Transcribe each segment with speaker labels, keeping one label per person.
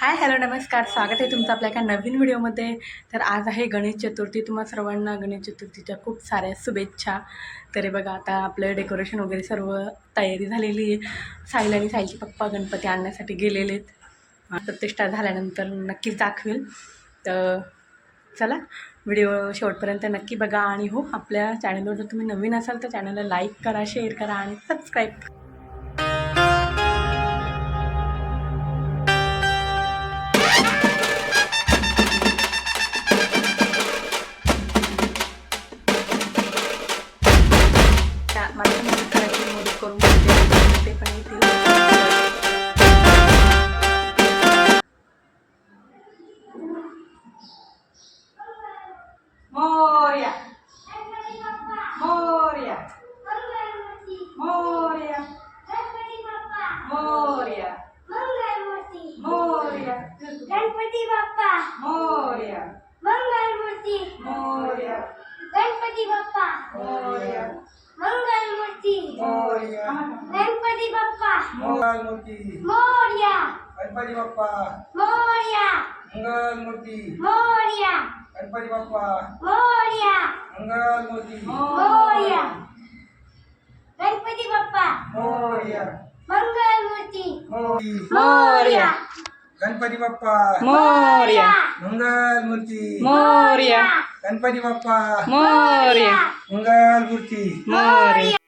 Speaker 1: Hi hello नमस्कार. स्वागत आहे तुमचं आपल्या एका नवीन व्हिडिओमध्ये. तर आज आहे गणेश चतुर्थी. तुम्हा सर्वांना गणेश चतुर्थीच्या खूप साऱ्या शुभेच्छा. तरी बघा आता आपलं डेकोरेशन वगैरे सर्व तयारी झालेली आहे. साईल आणि साईलचे पप्पा गणपती आणण्यासाठी गेलेले आहेत. प्रतिष्ठा झाल्यानंतर नक्कीच दाखवेल. तर चला व्हिडिओ शेवटपर्यंत नक्की बघा. आणि हो आपल्या चॅनलवर जर तुम्ही नवीन असाल तर चॅनलला लाईक करा शेअर करा आणि सबस्क्राईब
Speaker 2: करा.
Speaker 3: যেতে পারি
Speaker 2: Moria.
Speaker 3: Murti.
Speaker 2: Moria. Kanpadi
Speaker 3: Bappa.
Speaker 2: Moria.
Speaker 3: Enggang
Speaker 2: Murti. Moria.
Speaker 3: Kanpadi
Speaker 2: Bappa.
Speaker 3: Moria. Enggang Murti.
Speaker 2: Moria.
Speaker 3: Kanpadi
Speaker 2: Bappa.
Speaker 1: Moria.
Speaker 2: Enggang Murti.
Speaker 1: Moria.
Speaker 2: Kanpadi
Speaker 1: Bappa.
Speaker 2: Moria. Moria.
Speaker 1: Kanpadi
Speaker 2: Moria.
Speaker 1: Murti. Moria.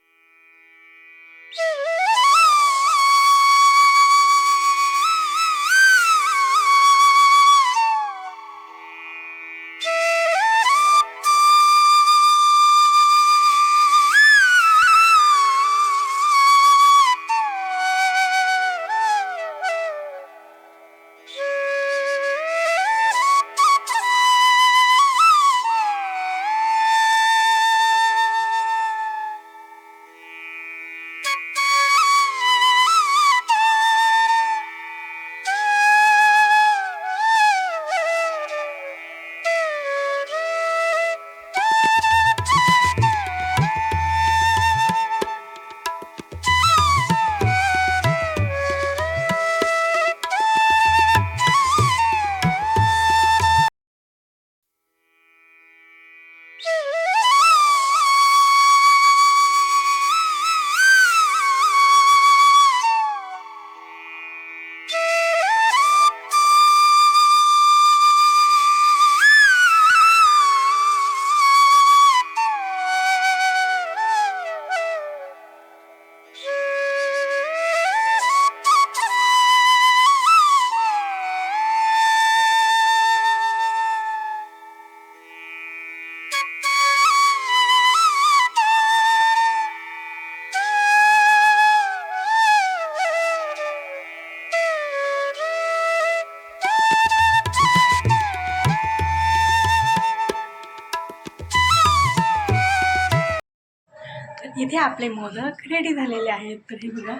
Speaker 1: इथे आपले modak ready झालेले आहेत. तर हे बघा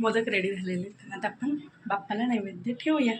Speaker 1: मोदक रेडी झालेले आहेत. आता आपण बाप्पाला नैवेद्य ठेवूया.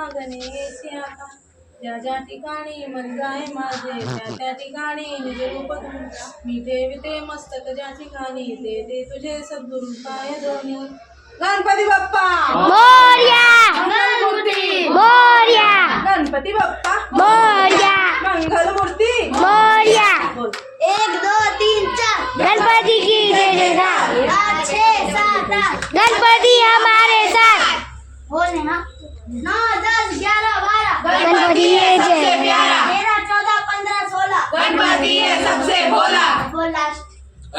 Speaker 4: आता ज्या ज्या ठिकाणी मन जाय माझे त्या त्या ठिकाणी निज रूप तुमचा मी ठेवते मस्तक ज्या ठिकाणी ते ते तुझे सद्गुरु काय दोन्ही गणपती बाप्पा। मंगलमूर्ती। गणपती बाप्पा मंगलमूर्ती बोल।
Speaker 5: एक दो तीन चार। गणपति की जय गणपति हमारे साथ। बोले हाँ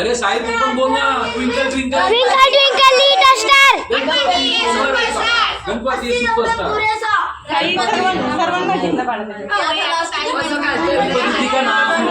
Speaker 6: अरे साई तुम पण बोल ना twinkle twinkle
Speaker 5: twinkle twinkle little star
Speaker 6: Ganpati superstar
Speaker 5: superstar
Speaker 4: सर्वांना जिंदा पाडत
Speaker 6: गणपती का नाम